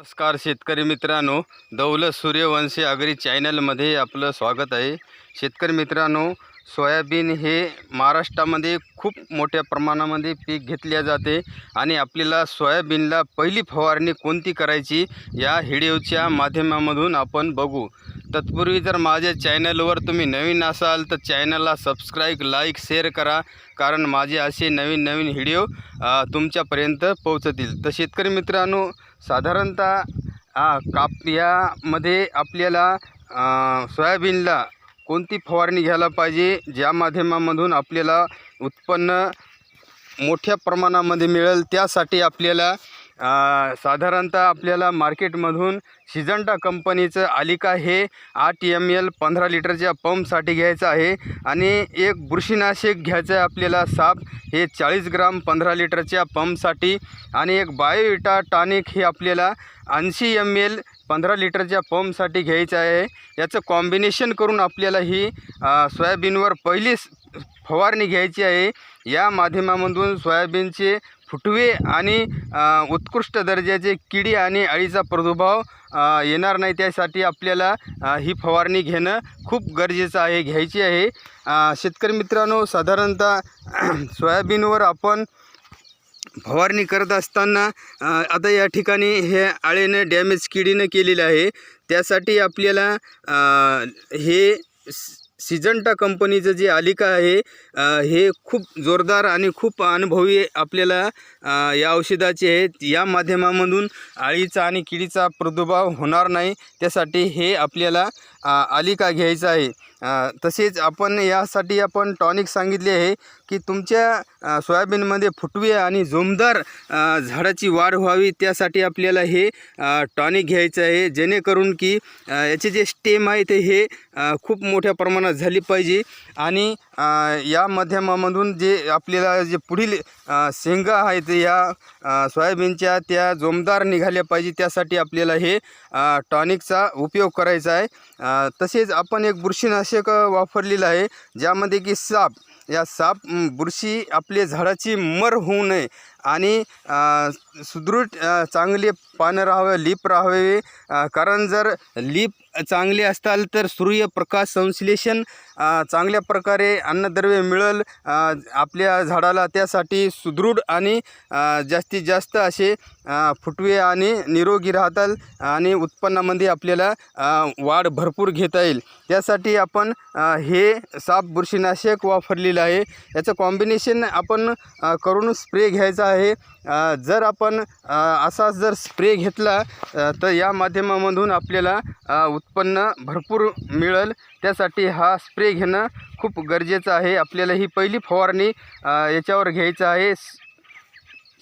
नमस्कार शेतकरी मित्रांनो दौलत सूर्यवंशी अग्री चॅनलमध्ये आपलं स्वागत आहे. शेतकरी मित्रांनो सोयाबीन हे महाराष्ट्रामध्ये खूप मोठ्या प्रमाणामध्ये पीक घेतले जाते आणि आपल्याला सोयाबीनला पहिली फवारणी कोणती करायची या व्हिडिओच्या माध्यमामधून आपण बघू. तत्पूर्वी जर माझ्या चॅनलवर तुम्ही नवीन असाल तर चॅनलला सबस्क्राईब लाईक शेअर करा कारण माझे असे नवीन नवीन व्हिडिओ तुमच्यापर्यंत पोहोचतील. तर शेतकरी मित्रांनो साधारणतः काप यामध्ये आपल्याला सोयाबीनला कोणती फवारणी घ्यायला पाहिजे? ज्या माध्यमामधून आपल्याला उत्पन्न मोठ्या प्रमाणामध्ये मिळेल त्यासाठी आपल्याला साधारणतः आपल्याला मार्केटमधून सिजंटा कंपनीचं आलिका हे आठ एम एल पंधरा लिटरच्या पंपसाठी घ्यायचं आहे. आणि एक बुरशीनाशक घ्यायचं आहे आपल्याला साप. हे चाळीस ग्राम पंधरा लिटरच्या पंपसाठी. आणि एक बायोविटा टॉनिक हे आपल्याला ऐंशी एम एल पंधरा लिटरच्या पंपसाठी घ्यायचं आहे. याचं कॉम्बिनेशन करून आपल्याला ही सोयाबीनवर पहिली फवारणी घ्यायची आहे. या माध्यमामधून सोयाबीनचे फुटवे आणि उत्कृष्ट दर्जाचे किडी आणि अळीचा प्रादुर्भाव येणार नाही त्यासाठी आपल्याला ही फवारणी घेणं खूप गरजेचं आहे घ्यायची आहे. शेतकरी मित्रांनो साधारणतः सोयाबीनवर आपण फवारणी करत असताना आता या ठिकाणी हे आळेनं डॅमेज किडीनं केलेलं आहे. त्यासाठी आपल्याला हे स- सिजंटा कंपनीचं जे आलिका आहे हे खूप जोरदार आणि खूप अनुभवी आपल्याला या औषधाचे आहेत या माध्यमामधून आळीचा आणि किडीचा प्रादुर्भाव होणार नाही. त्यासाठी हे आपल्याला आलिका घ्यायचा आहे. तसेच आपण यासाठी आपण टॉनिक सांगितले आहे की तुमच्या सोयाबीनमध्ये फुटवे आणि जोमदार झाडाची वाढ व्हावी त्यासाठी आपल्याला हे टॉनिक घ्यायचं आहे. जेणेकरून की याचे जे स्टेम आहे ते हे खूप मोठ्या प्रमाणात झाली पाहिजे. आणि या माध्यमामधून जे आपल्याला जे पुढील शेंगा आहेत या सोयाबीनच्या त्या जोमदार निघाल्या पाहिजे. त्यासाठी आपल्याला हे टॉनिकचा उपयोग करायचा आहे. तसेच आपण एक बुरशीनाशक वापरलेलं आहे ज्यामध्ये की साप. या साप बुरशी आपले झाडाची मर होऊ नये. आणि सुदृढ चांगले पानं राहावे लीप राहावे. कारण जर लीप चांगले असताल तर सूर्यप्रकाश संश्लेषण चांगल्या प्रकारे अन्नद्रव्य मिळेल. आपल्या झाडाला त्यासाठी सुदृढ आणि जास्तीत जास्त असे फुटवे आणि निरोगी राहतात आणि उत्पन्नामध्ये आपल्याला वाढ भरपूर घेता येईल. त्यासाठी आपण हे साप बुरशीनाशक वापरलेलं आहे. याचं कॉम्बिनेशन आपण करून स्प्रे घ्यायचा आहे. जर आपण असाच जर स्प्रे घेतला तर या माध्यमामधून आपल्याला उत्पन्न भरपूर मिळेल. त्यासाठी हा स्प्रे घेणं खूप गरजेचं आहे. आपल्याला ही पहिली फवारणी याच्यावर घ्यायचं आहे.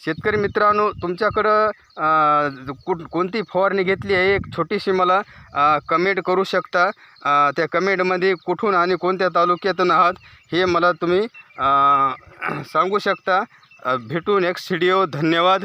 शेतकरी मित्रांनो तुमच्याकडं अ, कुठ कोणती फवारणी घेतली आहे? एक छोटीशी मला कमेंट करू शकता. त्या कमेंटमध्ये कुठून आणि कोणत्या तालुक्यातून आहात हे मला तुम्ही सांगू शकता. अ, भेटू नेक्स्ट व्हिडिओ धन्यवाद.